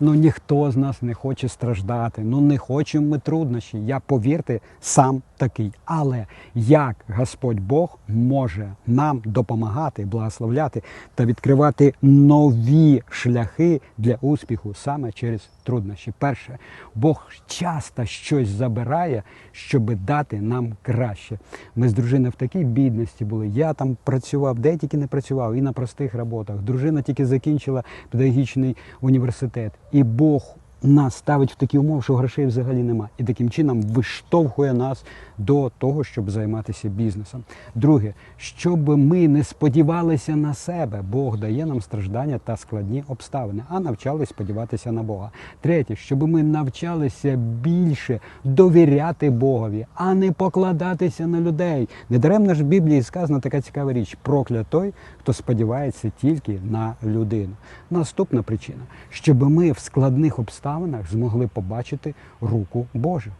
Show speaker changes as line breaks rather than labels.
Ну ніхто з нас не хоче страждати. Ну не хочемо ми труднощі. Я повірте, сам такий. Але як Господь Бог може нам допомагати, благословляти та відкривати нові шляхи для успіху саме через труднощі? Перше, Бог часто щось забирає, щоб дати нам краще. Ми з дружиною в такій бідності були. Я там працював, де тільки не працював, і на простих роботах. Дружина тільки закінчила педагогічний університет. І Бог нас ставить в такі умови, що грошей взагалі нема. І таким чином виштовхує нас до того, щоб займатися бізнесом. Друге, щоб ми не сподівалися на себе, Бог дає нам страждання та складні обставини, а навчались сподіватися на Бога. Третє, щоб ми навчалися більше довіряти Богові, а не покладатися на людей. Недаремно ж в Біблії сказана така цікава річ: прокля той, хто сподівається тільки на людину. Наступна причина, щоб ми в складних обставинах змогли побачити руку Божу.